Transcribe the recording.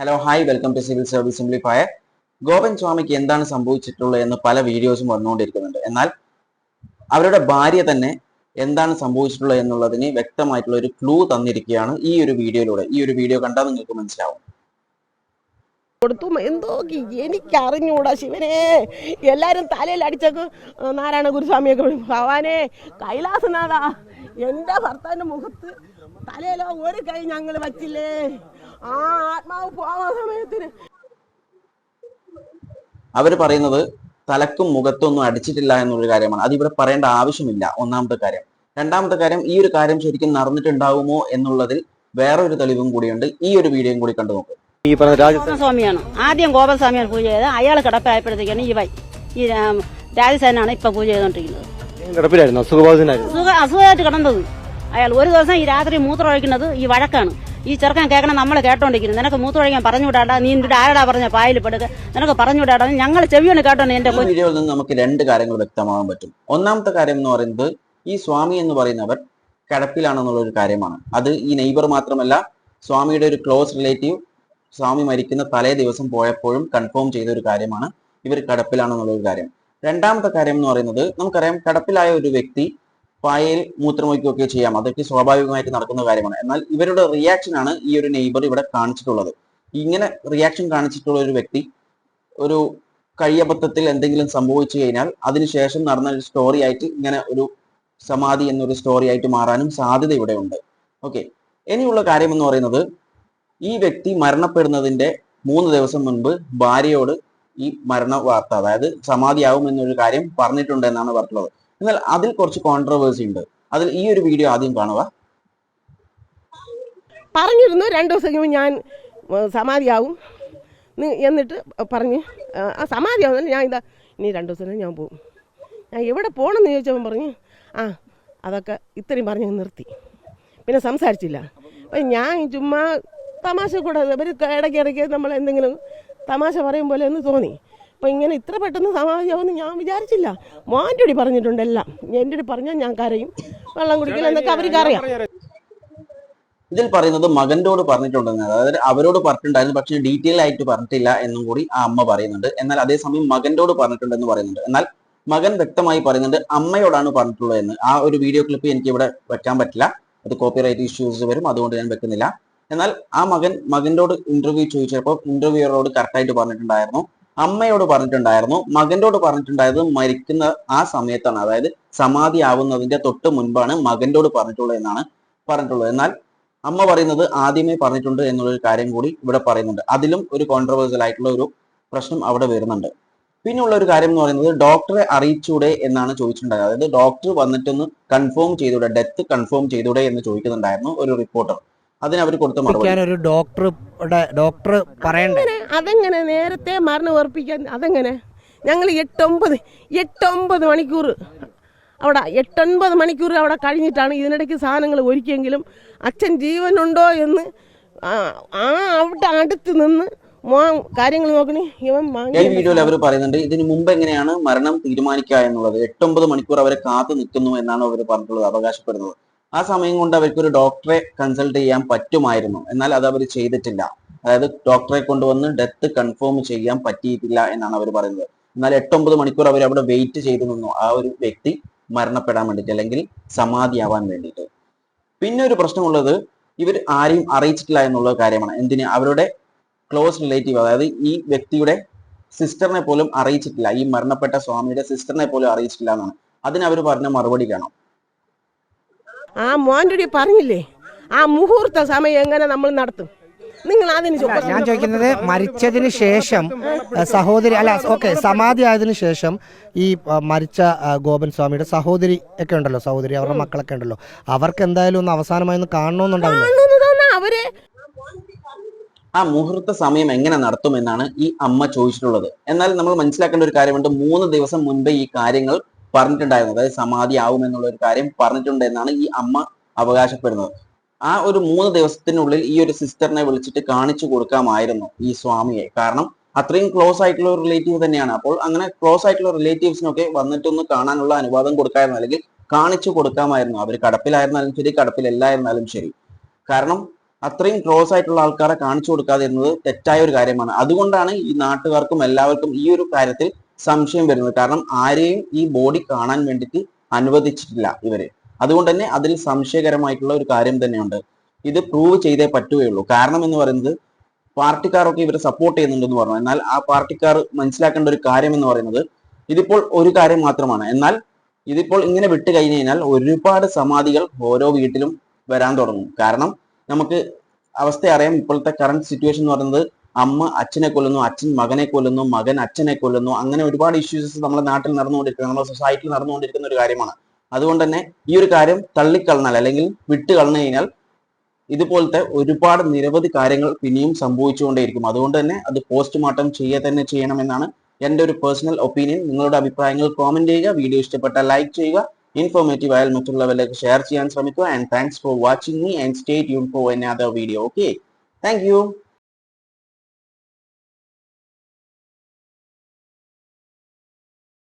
Hello hi welcome to civil service simplifier Goan സ്വാമിക്ക് എന്താണ് സംഭവിച്ചിട്ടുള്ളത് എന്ന് പല വീഡിയോസും വന്നുകൊണ്ടിരിക്കുന്നുണ്ട്. എന്നാൽ അവരുടെ ഭാര്യ തന്നെ എന്താണ് സംഭവിച്ചിട്ടുള്ളത് എന്നുള്ളതിന് വ്യക്തമായിട്ടുള്ള ഒരു ക്ലൂ തന്നിരിക്കുകയാണ് ഈ ഒരു വീഡിയോയിലൂടെ ഈ ഒരു വീഡിയോ കണ്ടാൽ നിങ്ങൾക്ക് മനസ്സിലാവും. കൊടുത്തു. എന്തോ എനിക്കറിഞ്ഞൂടാ ശിവനെ. എല്ലാരും തലയിൽ അടിച്ചേക്ക്. നാരായണ ഗുരുസ്വാമിയൊക്കെ ഭവാനെ കൈലാസനാഥ എന്റെ ഭർത്താവിന്റെ മുഖത്ത് തലയിലോ ഒരു കൈ ഞങ്ങൾ വച്ചില്ലേ? ആ ആത്മാവ് സമയത്തിന് അവർ പറയുന്നത് തലക്കും മുഖത്തൊന്നും അടിച്ചിട്ടില്ല എന്നൊരു കാര്യമാണ്. അതിവിടെ ഇവിടെ പറയേണ്ട ആവശ്യമില്ല ഒന്നാമത്തെ കാര്യം. രണ്ടാമത്തെ കാര്യം ഈ ഒരു കാര്യം ശരിക്കും നടന്നിട്ടുണ്ടാവുമോ എന്നുള്ളതിൽ വേറൊരു തെളിവും കൂടിയുണ്ട്. ഈ ഒരു വീഡിയോയും കൂടി കണ്ടു നോക്കും. ഈ പറഞ്ഞ ഗോപസ്വാമിയാണ്. ആദ്യം ഗോപസ്വാമിയാണ് പൂജ ചെയ്തത്. അയാൾ കിടപ്പായപ്പോഴത്തേക്കാണ് ഈ വൈ ഈ രാജസേനാണ് ഇപ്പൊ പൂജ ചെയ്തോണ്ടിരിക്കുന്നത്. കിടപ്പിലായിരുന്നു? അസുഖമായിട്ട് കിടന്നത്. അയാൾ ഒരു ദിവസം ഈ രാത്രി മൂത്രം ഒഴിക്കുന്നത് ഈ വഴക്കാണ്. ഈ ചെറുക്കൻ കേൾക്കണം നമ്മൾ കേട്ടോണ്ടിരിക്കുന്നു. നിനക്ക് മൂത്രം ഒഴിക്കാൻ പറഞ്ഞുവിടാടാ. നീ എന്നിട്ട് ആരടാ പറഞ്ഞ? പായൽ പെടുക. നിനക്ക് പറഞ്ഞുവിടാടാ. ഞങ്ങൾ ചെവിയാണ് കേട്ടോണ്ട് എന്റെ വീഡിയോയിൽ നിന്ന് നമുക്ക് രണ്ട് കാര്യങ്ങൾ വ്യക്തമാകാൻ പറ്റും. ഒന്നാമത്തെ കാര്യം എന്ന് പറയുന്നത് ഈ സ്വാമി എന്ന് പറയുന്നവർ കിടപ്പിലാണെന്നുള്ള ഒരു കാര്യമാണ്. അത് ഈ നെയ്ബർ മാത്രമല്ല സ്വാമിയുടെ ഒരു ക്ലോസ് റിലേറ്റീവ് സ്വാമി മരിക്കുന്ന തലേ ദിവസം പോയപ്പോഴും കൺഫേം ചെയ്ത ഒരു കാര്യമാണ് ഇവർ കിടപ്പിലാണെന്നുള്ള ഒരു കാര്യം. രണ്ടാമത്തെ കാര്യം എന്ന് പറയുന്നത് നമുക്കറിയാം കിടപ്പിലായ ഒരു വ്യക്തി പായയിൽ മൂത്രമൊഴിക്കുകയൊക്കെ ചെയ്യാം. അതൊക്കെ സ്വാഭാവികമായിട്ട് നടക്കുന്ന കാര്യമാണ്. എന്നാൽ ഇവരുടെ റിയാക്ഷൻ ആണ് ഈ ഒരു നെയ്ബർ ഇവിടെ കാണിച്ചിട്ടുള്ളത്. ഇങ്ങനെ റിയാക്ഷൻ കാണിച്ചിട്ടുള്ള ഒരു വ്യക്തി ഒരു കഴിയബദ്ധത്തിൽ എന്തെങ്കിലും സംഭവിച്ചു കഴിഞ്ഞാൽ അതിനുശേഷം നടന്ന ഒരു സ്റ്റോറി ആയിട്ട് ഇങ്ങനെ ഒരു സമാധി എന്നൊരു സ്റ്റോറി ആയിട്ട് മാറാനും സാധ്യത ഇവിടെ ഉണ്ട്. ഓക്കെ ഇനിയുള്ള കാര്യം എന്ന് പറയുന്നത് ഈ വ്യക്തി മരണപ്പെടുന്നതിന്റെ മൂന്ന് ദിവസം മുൻപ് ഭാര്യയോട് ഈ മരണ വാർത്ത അതായത് സമാധിയാവും എന്നൊരു കാര്യം പറഞ്ഞിട്ടുണ്ട് എന്നാണ് പറഞ്ഞിട്ടുള്ളത്. എന്നാൽ അതിൽ കുറച്ച് കോൺട്രവേഴ്സി ഉണ്ട്. അതിൽ ഈ ഒരു വീഡിയോ ആദ്യം കാണുക. പറഞ്ഞിരുന്നു രണ്ടു ദിവസം ഞാൻ സമാധിയാവും. എന്നിട്ട് പറഞ്ഞ് ആ, സമാധിയാവുന്നില്ല ഞാൻ ഇതാ ഇനി രണ്ടു ദിവസം ഞാൻ പോകും ഞാൻ എവിടെ പോകണം എന്ന് ചോദിച്ചവൻ പറഞ്ഞ് ആ അതൊക്കെ ഇത്രയും പറഞ്ഞ് നിർത്തി. പിന്നെ സംസാരിച്ചില്ല. അപ്പം ഞാൻ ചുമ്മാ തമാശ കൂടെ ഇവർ ഇടയ്ക്ക് ഇടയ്ക്ക് നമ്മൾ എന്തെങ്കിലും തമാശ പറയും പോലെ എന്ന് തോന്നി. അപ്പം ഇങ്ങനെ ഇത്ര പെട്ടെന്ന് സമാധിയാവുമെന്ന് ഞാൻ വിചാരിച്ചില്ല. മോന്റെ അടി പറഞ്ഞിട്ടുണ്ട് എല്ലാം. എന്റെ അടി പറഞ്ഞാൽ ഞാൻ കരയും. വെള്ളം കുടിക്കില്ല എന്നൊക്കെ അവർക്ക് അറിയാം. ഇതിൽ പറയുന്നത് മകന്റോട് പറഞ്ഞിട്ടുണ്ടെന്ന്. അതായത് അവരോട് പറഞ്ഞിട്ടുണ്ടായിരുന്നു പക്ഷേ ഡീറ്റെയിൽ ആയിട്ട് പറഞ്ഞിട്ടില്ല എന്നും കൂടി ആ അമ്മ പറയുന്നുണ്ട്. എന്നാൽ അതേസമയം മകന്റോട് പറഞ്ഞിട്ടുണ്ടെന്ന് പറയുന്നുണ്ട്. എന്നാൽ മകൻ വ്യക്തമായി പറയുന്നുണ്ട് അമ്മയോടാണ് പറഞ്ഞിട്ടുള്ളത് എന്ന്. ആ ഒരു വീഡിയോ ക്ലിപ്പ് എനിക്ക് ഇവിടെ വെക്കാൻ പറ്റില്ല. അത് കോപ്പിറൈറ്റ് ഇഷ്യൂസ് വരും അതുകൊണ്ട് ഞാൻ വെക്കുന്നില്ല. എന്നാൽ ആ മകൻ മകനോട് ഇന്റർവ്യൂ ചോദിച്ചപ്പോൾ ഇന്റർവ്യൂയറോട് കറക്റ്റായിട്ട് പറഞ്ഞിട്ടുണ്ടായിരുന്നു. അമ്മയോട് പറഞ്ഞിട്ടുണ്ടായിരുന്നു മകനോട് പറഞ്ഞിട്ടുണ്ടായത് മരിക്കുന്ന ആ സമയത്താണ് അതായത് സമാധി ആവുന്നതിന്റെ തൊട്ട് മുൻപാണ് മകനോട് പറഞ്ഞിട്ടുള്ളത് എന്നാണ് പറഞ്ഞിട്ടുള്ളത്. എന്നാൽ അമ്മ പറയുന്നത് ആദ്യമേ പറഞ്ഞിട്ടുണ്ട് എന്നുള്ളൊരു കാര്യം കൂടി ഇവിടെ പറയുന്നുണ്ട്. അതിലും ഒരു കോൺട്രവേഴ്സൽ ആയിട്ടുള്ള ഒരു പ്രശ്നം അവിടെ വരുന്നുണ്ട്. പിന്നെയുള്ള ഒരു കാര്യം എന്ന് പറയുന്നത് ഡോക്ടറെ അറിയിച്ചൂടെ എന്നാണ് ചോദിച്ചിട്ടുണ്ടായത്. അതായത് ഡോക്ടർ വന്നിട്ടൊന്ന് കൺഫേം ചെയ്തൂടെ ഡെത്ത് കൺഫേം ചെയ്തൂടെ എന്ന് ചോദിക്കുന്നുണ്ടായിരുന്നു ഒരു റിപ്പോർട്ടർ അതിന് അവർ കൊടുത്ത മറുപടി. ഡോക്ടറുടെ ഡോക്ടർ പറയണ്ടേ? അതെങ്ങനെ നേരത്തെ മരണം ഉറപ്പിക്കാൻ അതെങ്ങനെ? ഞങ്ങൾ എട്ടൊമ്പത് എട്ടൊമ്പത് മണിക്കൂർ അവിടെ എട്ടൊൻപത് മണിക്കൂർ അവിടെ കഴിഞ്ഞിട്ടാണ് ഇതിനിടയ്ക്ക് സാധനങ്ങൾ ഒരുക്കിയെങ്കിലും അച്ഛൻ ജീവനുണ്ടോ എന്ന് ആ അവിടെ അടുത്ത് നിന്ന് കാര്യങ്ങൾ നോക്കണേ. ഇവൻ ഈ വീഡിയോയിൽ അവർ പറയുന്നുണ്ട് ഇതിന് മുമ്പ് എങ്ങനെയാണ് മരണം തീരുമാനിക്കുക എന്നുള്ളത്? എട്ടൊമ്പത് മണിക്കൂർ അവരെ കാത്തു നിൽക്കുന്നു എന്നാണ് അവർ പറഞ്ഞിട്ടുള്ളത് അവകാശപ്പെടുന്നത്. ആ സമയം കൊണ്ട് അവർക്ക് ഒരു ഡോക്ടറെ കൺസൾട്ട് ചെയ്യാൻ പറ്റുമായിരുന്നു. എന്നാൽ അത് അവർ ചെയ്തിട്ടില്ല. അതായത് ഡോക്ടറെ കൊണ്ടുവന്ന് ഡെത്ത് കൺഫേം ചെയ്യാൻ പറ്റിയിട്ടില്ല എന്നാണ് അവർ പറയുന്നത്. എന്നാൽ എട്ടൊമ്പത് മണിക്കൂർ അവർ അവിടെ വെയിറ്റ് ചെയ്തു നിന്നു. ആ ഒരു വ്യക്തി മരണപ്പെടാൻ വേണ്ടിയിട്ട് അല്ലെങ്കിൽ സമാധിയാവാൻ വേണ്ടിയിട്ട്. പിന്നെ ഒരു പ്രശ്നമുള്ളത് ഇവർ ആരെയും അറിയിച്ചിട്ടില്ല എന്നുള്ള കാര്യമാണ്. എന്തിന്? അവരുടെ ക്ലോസ് റിലേറ്റീവ് അതായത് ഈ വ്യക്തിയുടെ സിസ്റ്ററിനെ പോലും അറിയിച്ചിട്ടില്ല. ഈ മരണപ്പെട്ട സ്വാമിയുടെ സിസ്റ്ററിനെ പോലും അറിയിച്ചിട്ടില്ല എന്നാണ്. അതിന് അവർ പറഞ്ഞ മറുപടി കാണാം. ആ മോന്റെ പറഞ്ഞില്ലേ? ആ മുഹൂർത്ത സമയം എങ്ങനെ നമ്മൾ നടത്തും? നിങ്ങൾ അതിന് ഞാൻ ചോദിക്കുന്നത് മരിച്ചതിന് ശേഷം സഹോദരി അല്ല ഓക്കെ സമാധി ആയതിനു ശേഷം ഈ മരിച്ച ഗോപൻ സ്വാമിയുടെ സഹോദരി ഒക്കെ ഉണ്ടല്ലോ സഹോദരി അവരുടെ മക്കളൊക്കെ ഉണ്ടല്ലോ. അവർക്ക് എന്തായാലും ഒന്ന് അവസാനമായി ഒന്ന് കാണണമെന്നുണ്ടാവില്ല അവർ ആ മുഹൂർത്ത സമയം എങ്ങനെ നടത്തുമെന്നാണ് ഈ അമ്മ ചോദിച്ചിട്ടുള്ളത്. എന്നാൽ നമ്മൾ മനസ്സിലാക്കേണ്ട ഒരു കാര്യമുണ്ട്. മൂന്ന് ദിവസം മുൻപേ ഈ കാര്യങ്ങൾ പറഞ്ഞിട്ടുണ്ടായിരുന്നു. അതായത് സമാധി ആവും എന്നുള്ള ഒരു കാര്യം പറഞ്ഞിട്ടുണ്ട് എന്നാണ് ഈ അമ്മ അവകാശപ്പെടുന്നത്. ആ ഒരു മൂന്ന് ദിവസത്തിനുള്ളിൽ ഈ ഒരു സിസ്റ്ററിനെ വിളിച്ചിട്ട് കാണിച്ചു കൊടുക്കാമായിരുന്നു ഈ സ്വാമിയെ. കാരണം അത്രയും ക്ലോസ് ആയിട്ടുള്ള ഒരു റിലേറ്റീവ് തന്നെയാണ്. അപ്പോൾ അങ്ങനെ ക്ലോസ് ആയിട്ടുള്ള റിലേറ്റീവ്സിനൊക്കെ വന്നിട്ടൊന്ന് കാണാനുള്ള അനുവാദം കൊടുക്കാമായിരുന്നു. അല്ലെങ്കിൽ കാണിച്ചു കൊടുക്കാമായിരുന്നു. അവർ കടപ്പിലായിരുന്നാലും ശരി കടപ്പിലല്ലായിരുന്നാലും ശരി. കാരണം അത്രയും ക്ലോസ് ആയിട്ടുള്ള ആൾക്കാരെ കാണിച്ചു കൊടുക്കാതിരുന്നത് തെറ്റായ ഒരു കാര്യമാണ്. അതുകൊണ്ടാണ് ഈ നാട്ടുകാർക്കും എല്ലാവർക്കും ഈ ഒരു കാര്യത്തിൽ സംശയം വരുന്നത്. കാരണം ആരെയും ഈ ബോഡി കാണാൻ വേണ്ടിയിട്ട് അനുവദിച്ചിട്ടില്ല ഇവർ. അതുകൊണ്ട് തന്നെ അതിൽ സംശയകരമായിട്ടുള്ള ഒരു കാര്യം തന്നെയുണ്ട്. ഇത് പ്രൂവ് ചെയ്തേ പറ്റുകയുള്ളൂ. കാരണം എന്ന് പറയുന്നത് പാർട്ടിക്കാരൊക്കെ ഇവരെ സപ്പോർട്ട് ചെയ്യുന്നുണ്ടെന്ന് പറഞ്ഞു. എന്നാൽ ആ പാർട്ടിക്കാർ മനസ്സിലാക്കേണ്ട ഒരു കാര്യം എന്ന് പറയുന്നത് ഇതിപ്പോൾ ഒരു കാര്യം മാത്രമാണ്. എന്നാൽ ഇതിപ്പോൾ ഇങ്ങനെ വിട്ട് കഴിഞ്ഞു കഴിഞ്ഞാൽ ഒരുപാട് സമാധികൾ ഓരോ വീട്ടിലും വരാൻ തുടങ്ങും. കാരണം നമുക്ക് അവസ്ഥ അറിയാം. ഇപ്പോഴത്തെ കറണ്ട് സിറ്റുവേഷൻ എന്ന് പറയുന്നത് അമ്മ അച്ഛനെ കൊല്ലുന്നു അച്ഛൻ മകനെ കൊല്ലുന്നു മകൻ അച്ഛനെ കൊല്ലുന്നു. അങ്ങനെ ഒരുപാട് ഇഷ്യൂസ് നമ്മുടെ നാട്ടിൽ നടന്നുകൊണ്ടിരിക്കുന്നത് നമ്മുടെ സൊസൈറ്റിയിൽ നടന്നുകൊണ്ടിരിക്കുന്ന ഒരു കാര്യമാണ്. അതുകൊണ്ട് തന്നെ ഈ ഒരു കാര്യം തള്ളിക്കളഞ്ഞാൽ അല്ലെങ്കിൽ വിട്ട് കളഞ്ഞു കഴിഞ്ഞാൽ ഇതുപോലത്തെ ഒരുപാട് നിരവധി കാര്യങ്ങൾ പിന്നെയും സംഭവിച്ചുകൊണ്ടേയിരിക്കും. അതുകൊണ്ട് തന്നെ അത് പോസ്റ്റ്മോർട്ടം ചെയ്യുക തന്നെ ചെയ്യണമെന്നാണ് എന്റെ ഒരു പേഴ്സണൽ ഒപ്പീനിയൻ. നിങ്ങളുടെ അഭിപ്രായങ്ങൾ കോമന്റ് ചെയ്യുക. വീഡിയോ ഇഷ്ടപ്പെട്ടാൽ ലൈക്ക് ചെയ്യുക. ഇൻഫോർമേറ്റീവ് ആയാൽ മറ്റുള്ളവരിലേക്ക് ഷെയർ ചെയ്യാൻ ശ്രമിക്കുക. And thanks for watching me and stay tune for other video okay thank